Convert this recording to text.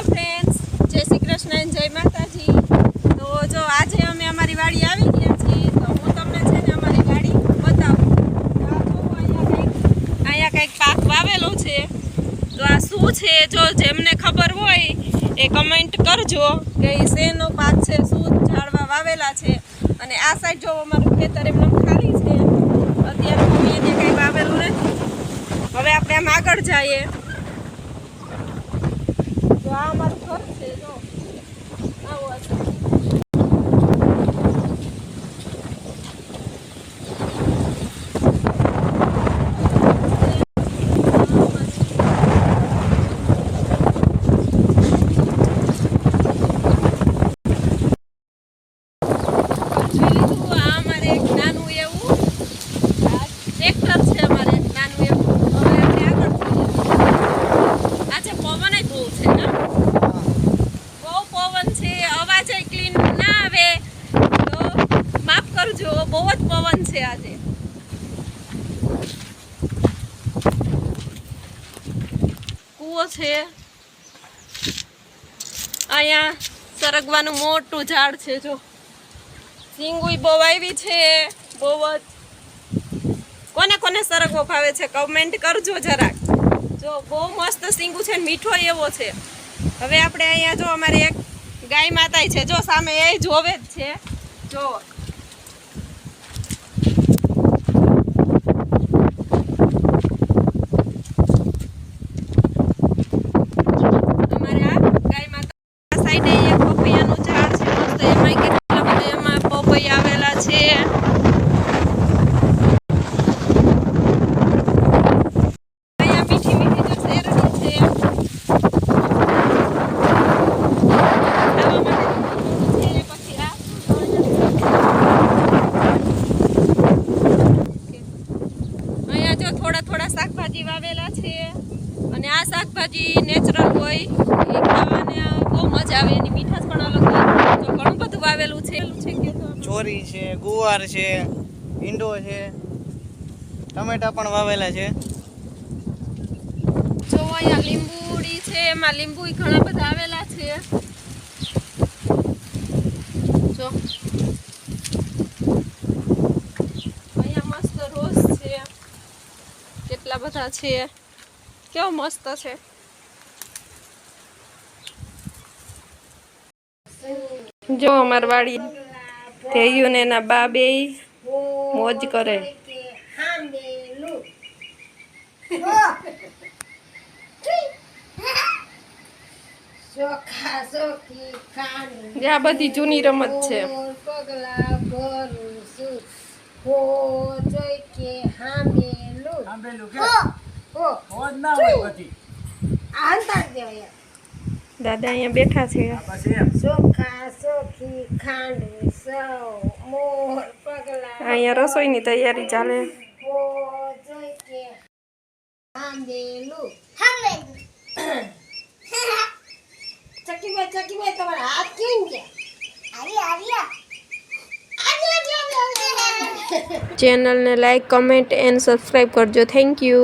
Hello friends જય શ્રી કૃષ્ણ જય માતાજી. તો જો આજે અમે અમારી વાડી આવી ગયા છીએ, તો હું તમને છે ને અમારી વાડી બતાવું. અહીંયા કંઈક પાક વાવેલો છે. તો આ શું છે? જો જેમને ખબર હોય, એ કમેન્ટ કરજો કે એ શેનો પાક છે, શું ઝાડવા વાવેલા છે. અને આ સાઈડ જો અમારું ખેતર એમને ખાલી છે. અત્યારે કંઈ વાવેલું નથી. હવે આપણે આમ આગળ જઈએ. તો આ અમારું ઘર છે જો. આવું હશે જોઈ લીધું આ અમારે એક નાનું એવું આ ટ્રેક્ટર છે અમારે એક નાનું એવું હવે આપણે આગળ જોઈએ આજે પવન જ બહુ છે ને બહુ પવન છે અવાજ ક્લીન ના આવે તો માફ કરજો બહુ જ પવન છે આજે. કૂવો છે. અહીંયા સરગવાનું મોટું ઝાડ છે, જો. સિંગુઈ બહુ આવી છે, બહુ જ. કોને કોને સરગવો ભાવે છે કમેન્ટ કરજો જરાક. જો, બહુ મસ્ત સિંગુ છે ને મીઠો એવો છે. હવે આપણે અહીંયા જો અમારે એક ગાય માતા છે, જો સામે એ જોવે જ છે. જો અમારે આ ગાય માતા સાઈડે એક પપૈયાનું ઝાડ છે મસ્ત એમાં કેટલા બધા એમાં પપૈયા આવેલા છે અહીંયા મીઠી મીઠી જો શેરડી છે ખાવા માટે છે પછી આ અહીંયા જો થોડા થોડા શાકભાજી વાવેલા છે. અને આ શાકભાજી નેચરલ હોય, એ ખાવાને બહુ મજા આવે, એની મીઠાશ પણ અલગ હોય. તો ઘણું બધું વાવેલું છે. છે કે ચોરી છે, ગુવાર છે, ઈંડો છે, ટમેટા પણ વાવેલા છે. જો અહીંયા લીંબુડી છે, એમાં લીંબુ ઘણા બધા આવેલા છે. જો. અહીંયા મસ્ત રોઝ છે. કેટલા બધા છે. કેવો મસ્ત છે. જો અમાર વાડી થયું ને એના બા બે મોજ કરે. આ બધી જૂની રમત છે. મોર પગલા ભરું છું હો જોઈ કે હો આંતર દેવાય દાદા અહીંયા બેઠા છે. અહીંયા રસોઈ રસોઈની તૈયારી ચાલે. ચેનલ ને ચેનલને લાઈક કમેન્ટ એન્ડ સબસ્ક્રાઈબ કરજો. Thank you.